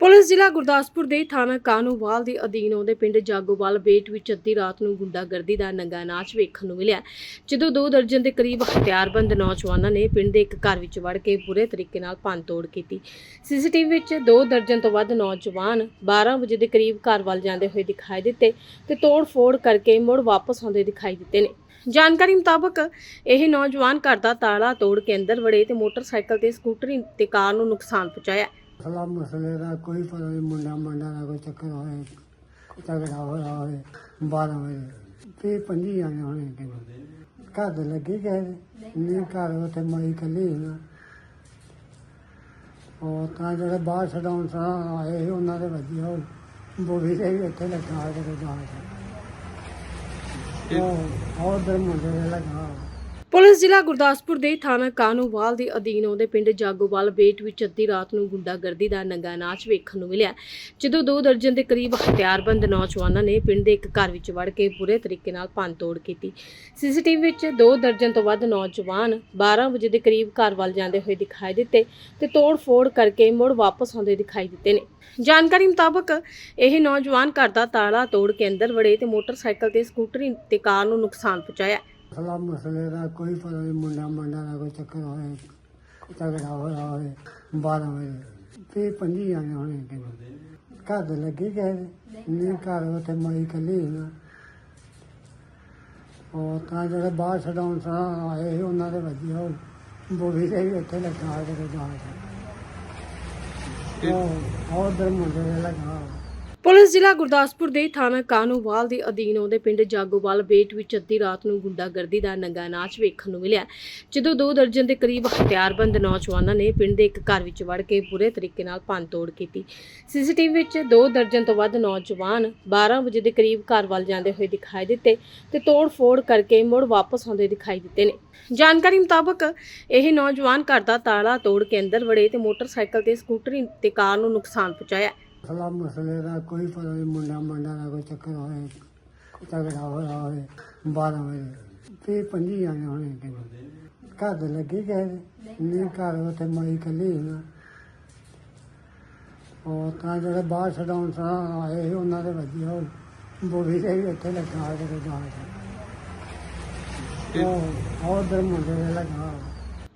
Police ਜ਼ਿਲ੍ਹਾ ਗੁਰਦਾਸਪੁਰ ਦੇ ਥਾਣਾ ਕਾਨੂੰਵਾਲ ਦੇ ਅਧੀਨ ਆਉਂਦੇ ਪਿੰਡ ਜਾਗੋਵਾਲ ਬੇਟ ਵਿੱਚ ਅੱਧੀ ਰਾਤ ਨੂੰ ਗੁੰਡਾਗਰਦੀ ਦਾ ਨੰਗਾ ਨਾਚ ਵੇਖਣ ਨੂੰ ਮਿਲਿਆ। ਜਦੋਂ ਦੋ ਦਰਜਨ ਦੇ ਕਰੀਬ ਹਥਿਆਰਬੰਦ ਨੌਜਵਾਨਾਂ ਨੇ ਪਿੰਡ ਦੇ ਇੱਕ ਘਰ ਵਿੱਚ ਵੜ ਕੇ ਬੁਰੇ ਤਰੀਕੇ ਨਾਲ ਭੰਨਤੋੜ ਕੀਤੀ। ਸੀਸੀਟੀਵੀ ਵਿੱਚ ਦੋ ਦਰਜਨ ਤੋਂ ਵੱਧ ਨੌਜਵਾਨ 12 ਵਜੇ ਦੇ ਕਰੀਬ ਘਰ ਵੱਲ ਜਾਂਦੇ ਹੋਏ ਦਿਖਾਈ ਦਿੱਤੇ ਤੇ ਤੋੜ-ਫੋੜ ਕਰਕੇ ਮੁੜ ਵਾਪਸ ਆਉਂਦੇ ਦਿਖਾਈ ਦਿੱਤੇ ਨੇ। ਜਾਣਕਾਰੀ ਮੁਤਾਬਕ ਇਹ ਨੌਜਵਾਨ ਘਰ ਦਾ ਤਾਲਾ ਤੋੜ ਕੇ ਅੰਦਰ ਵੜੇ ਤੇ ਮੋਟਰਸਾਈਕਲ ਤੇ ਸਕੂਟਰੀ ਤੇ ਕਾਰ ਨੂੰ ਨੁਕਸਾਨ ਪਹੁੰਚਾਇਆ। ਮਸਲਾ ਮਸਲੇ ਦਾ ਕੋਈ ਪਤਾ ਨਹੀਂ ਮੁੰਡਾ ਮੰਡਾ ਦਾ ਕੋਈ ਚੱਕਰ ਹੋਏ ਝਗੜਾ ਹੋਇਆ ਹੋਵੇ 12 ਵਜੇ ਤੇ ਪੰਜੀ ਜਾਣੇ ਹੋਣੇ ਕਿਤੇ ਘਰ ਦੇ ਲੱਗੇ ਗਏ ਨੇ। ਘਰ ਉੱਥੇ ਮਈ ਕੱਲੀ ਨਾ। ਉਹ ਤਾਂ ਜਿਹੜੇ ਬਾਹਰ ਛਡਾਉਣ ਸਾਂ ਆਏ ਸੀ, ਉਹਨਾਂ ਦੇ ਵੱਜੀ ਹੋ ਬੋਵੀ ਦੇ ਵੀ ਇੱਥੇ ਲੱਗਾ ਕੇ। ਜਾ ਉਹ ਹੋਰ ਦਰ ਮੁੰਡੇ ਦੇ ਲੱਗਾ ਪੁਲਿਸ ਜ਼ਿਲ੍ਹਾ ਗੁਰਦਾਸਪੁਰ ਦੇ ਥਾਣਾ ਕਾਨੂੰਵਾਲ ਦੇ ਅਧੀਨ ਆਉਂਦੇ ਪਿੰਡ ਜਾਗੋਵਾਲ ਬੇਟ ਵਿੱਚ ਅੱਧੀ ਰਾਤ ਨੂੰ ਗੁੰਡਾਗਰਦੀ ਦਾ ਨੰਗਾ ਨਾਚ ਵੇਖਣ ਨੂੰ ਮਿਲਿਆ। ਜਦੋਂ ਦੋ ਦਰਜਨ ਦੇ ਕਰੀਬ ਹਥਿਆਰਬੰਦ ਨੌਜਵਾਨਾਂ ਨੇ ਪਿੰਡ ਦੇ ਇੱਕ ਘਰ ਵਿੱਚ ਵੜ ਕੇ ਬੁਰੇ ਤਰੀਕੇ ਨਾਲ ਭੰਨਤੋੜ ਕੀਤੀ। ਸੀਸੀਟੀਵੀ ਵਿੱਚ ਦੋ ਦਰਜਨ ਤੋਂ ਵੱਧ ਨੌਜਵਾਨ 12 ਵਜੇ ਦੇ ਕਰੀਬ ਘਰ ਵੱਲ ਜਾਂਦੇ ਹੋਏ ਦਿਖਾਈ ਦਿੱਤੇ ਤੇ ਤੋੜ-ਫੋੜ ਕਰਕੇ ਮੁੜ ਵਾਪਸ ਆਉਂਦੇ ਦਿਖਾਈ ਦਿੱਤੇ ਨੇ। ਜਾਣਕਾਰੀ ਮੁਤਾਬਕ ਇਹ ਨੌਜਵਾਨ ਘਰ ਦਾ ਤਾਲਾ ਤੋੜ ਕੇ ਅੰਦਰ ਵੜੇ ਤੇ ਮੋਟਰਸਾਈਕਲ ਤੇ ਸਕੂਟਰੀ ਤੇ ਕਾਰ ਨੂੰ ਨੁਕਸਾਨ ਪਹੁੰਚਾਇਆ। ਮਸਲਾ ਮਸਲੇ ਦਾ ਕੋਈ ਪਤਾ ਨਹੀਂ ਮੁੰਡਾ ਮੰਡਾ ਦਾ ਕੋਈ ਚੱਕਰ ਹੋਏ ਝਗੜਾ ਹੋਇਆ ਹੋਵੇ 12 ਵਜੇ ਤੇ ਪੰਜੀ ਜਾਣੇ ਹੋਣੇ ਕਿਤੇ। ਘਰ ਦੇ ਲੱਗੇ ਗਏ ਨੇ। ਘਰ ਉੱਥੇ ਮਈ ਕੱਲੀ ਨਾ। ਉਹ ਤਾਂ ਜਿਹੜੇ ਬਾਹਰ ਛਡਾਉਣ ਸਾਂ ਆਏ ਸੀ, ਉਹਨਾਂ ਦੇ ਵੱਜੀ ਹੋ ਬੋਵੀ ਦੇ ਵੀ ਇੱਥੇ ਲੱਗਾ ਕੇ ਜਾ ਉਹ ਹੋਰ ਦਰ ਮੁੰਡੇ ਲੱਗਾ ਪੁਲਿਸ ਜ਼ਿਲ੍ਹਾ ਗੁਰਦਾਸਪੁਰ ਦੇ ਥਾਣਾ ਕਾਨੂੰਵਾਲ ਦੇ ਅਧੀਨ ਆਉਂਦੇ ਪਿੰਡ ਜਾਗੋਵਾਲ ਬੇਟ ਵਿੱਚ ਅੱਧੀ ਰਾਤ ਨੂੰ ਗੁੰਡਾਗਰਦੀ ਦਾ ਨੰਗਾ ਨਾਚ ਵੇਖਣ ਨੂੰ ਮਿਲਿਆ। ਜਦੋਂ ਦੋ ਦਰਜਨ ਦੇ ਕਰੀਬ ਹਥਿਆਰਬੰਦ ਨੌਜਵਾਨਾਂ ਨੇ ਪਿੰਡ ਦੇ ਇੱਕ ਘਰ ਵਿੱਚ ਵੜ ਕੇ ਬੁਰੇ ਤਰੀਕੇ ਨਾਲ ਭੰਨਤੋੜ ਕੀਤੀ। ਸੀਸੀਟੀਵੀ ਵਿੱਚ ਦੋ ਦਰਜਨ ਤੋਂ ਵੱਧ ਨੌਜਵਾਨ 12 ਵਜੇ ਦੇ ਕਰੀਬ ਘਰ ਵੱਲ ਜਾਂਦੇ ਹੋਏ ਦਿਖਾਈ ਦਿੱਤੇ ਤੇ ਤੋੜ-ਫੋੜ ਕਰਕੇ ਮੁੜ ਵਾਪਸ ਆਉਂਦੇ ਦਿਖਾਈ ਦਿੱਤੇ ਨੇ। ਜਾਣਕਾਰੀ ਮੁਤਾਬਕ ਇਹ ਨੌਜਵਾਨ ਘਰ ਦਾ ਤਾਲਾ ਤੋੜ ਕੇ ਅੰਦਰ ਵੜੇ ਤੇ ਮੋਟਰਸਾਈਕਲ ਤੇ ਸਕੂਟਰੀ ਤੇ ਕਾਰ ਨੂੰ ਨੁਕਸਾਨ ਪਹੁੰਚਾਇਆ। ਮਸਲਾ ਮਸਲੇ ਦਾ ਕੋਈ ਪਤਾ ਨਹੀਂ ਮੁੰਡਾ ਮੰਡਾ ਦਾ ਕੋਈ ਚੱਕਰ ਹੋਏ ਝਗੜਾ ਹੋਇਆ ਹੋਵੇ 12 ਵਜੇ ਤੇ ਪੰਜੀ ਜਾਣੇ ਹੋਣੇ ਕਿਤੇ ਘਰ ਦੇ ਲੱਗੇ ਗਏ ਨੇ। ਘਰ ਉੱਥੇ ਮਈ ਕੱਲੀ ਨਾ। ਉਹ ਤਾਂ ਜਿਹੜੇ ਬਾਹਰ ਛਡਾਉਣ ਸਾਂ ਆਏ ਸੀ, ਉਹਨਾਂ ਦੇ ਵੱਜੀ ਹੋ ਬੋਵੀ ਦੇ ਵੀ ਇੱਥੇ ਲੱਗਾ ਕੇ ਜਾ ਉਹ ਹੋਰ ਦਰ ਮੁੰਡੇ ਦੇ ਲੱਗਾ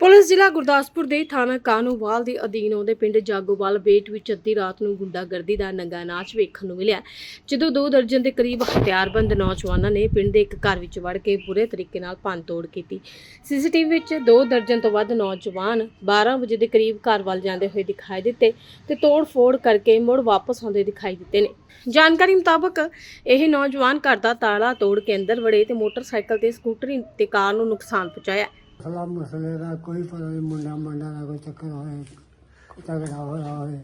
ਪੁਲਿਸ ਜ਼ਿਲ੍ਹਾ ਗੁਰਦਾਸਪੁਰ ਦੇ ਥਾਣਾ ਕਾਨੂੰਵਾਲ ਦੇ ਅਧੀਨ ਆਉਂਦੇ ਪਿੰਡ ਜਾਗੋਵਾਲ ਬੇਟ ਵਿੱਚ ਅੱਧੀ ਰਾਤ ਨੂੰ ਗੁੰਡਾਗਰਦੀ ਦਾ ਨੰਗਾ ਨਾਚ ਵੇਖਣ ਨੂੰ ਮਿਲਿਆ। ਜਦੋਂ ਦੋ ਦਰਜਨ ਦੇ ਕਰੀਬ ਹਥਿਆਰਬੰਦ ਨੌਜਵਾਨਾਂ ਨੇ ਪਿੰਡ ਦੇ ਇੱਕ ਘਰ ਵਿੱਚ ਵੜ ਕੇ ਬੁਰੇ ਤਰੀਕੇ ਨਾਲ ਭੰਨਤੋੜ ਕੀਤੀ। ਸੀਸੀਟੀਵੀ ਵਿੱਚ ਦੋ ਦਰਜਨ ਤੋਂ ਵੱਧ ਨੌਜਵਾਨ 12 ਵਜੇ ਦੇ ਕਰੀਬ ਘਰ ਵੱਲ ਜਾਂਦੇ ਹੋਏ ਦਿਖਾਈ ਦਿੱਤੇ ਤੇ ਤੋੜ-ਫੋੜ ਕਰਕੇ ਮੁੜ ਵਾਪਸ ਆਉਂਦੇ ਦਿਖਾਈ ਦਿੱਤੇ ਨੇ। ਜਾਣਕਾਰੀ ਮੁਤਾਬਕ ਇਹ ਨੌਜਵਾਨ ਘਰ ਦਾ ਤਾਲਾ ਤੋੜ ਕੇ ਅੰਦਰ ਵੜੇ ਤੇ ਮੋਟਰਸਾਈਕਲ ਤੇ ਸਕੂਟਰੀ ਤੇ ਕਾਰ ਨੂੰ ਨੁਕਸਾਨ ਪਹੁੰਚਾਇਆ। ਮਸਲਾ ਮਸਲੇ ਦਾ ਕੋਈ ਪਤਾ ਨਹੀਂ ਮੁੰਡਾ ਮੰਡਾ ਦਾ ਕੋਈ ਚੱਕਰ ਹੋਏ ਝਗੜਾ ਹੋਇਆ ਹੋਵੇ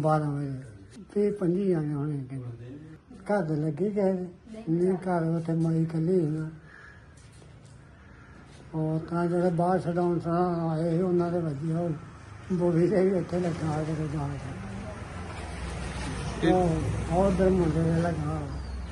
12 ਵਜੇ ਤੇ ਪੰਜੀ ਜਾਣੇ ਹੋਣੇ ਕਿਤੇ ਘਰ ਦੇ ਲੱਗੇ ਗਏ ਨੇ ਘਰ ਉੱਥੇ ਮਈ ਕੱਲੀ ਨਾ ਉਹ ਤਾਂ ਜਿਹੜੇ ਬਾਹਰ ਛਡਾਉਣ ਸਾਂ ਆਏ ਸੀ, ਉਹਨਾਂ ਦੇ ਵੱਜੀ ਹੋ ਬੋਵੀ ਦੇ ਵੀ ਇੱਥੇ ਲੱਗਾ ਕੇ ਜਾ ਉਹ ਹੋਰ ਦਰ ਮੁੰਡੇ ਦੇ ਲੱਗਾ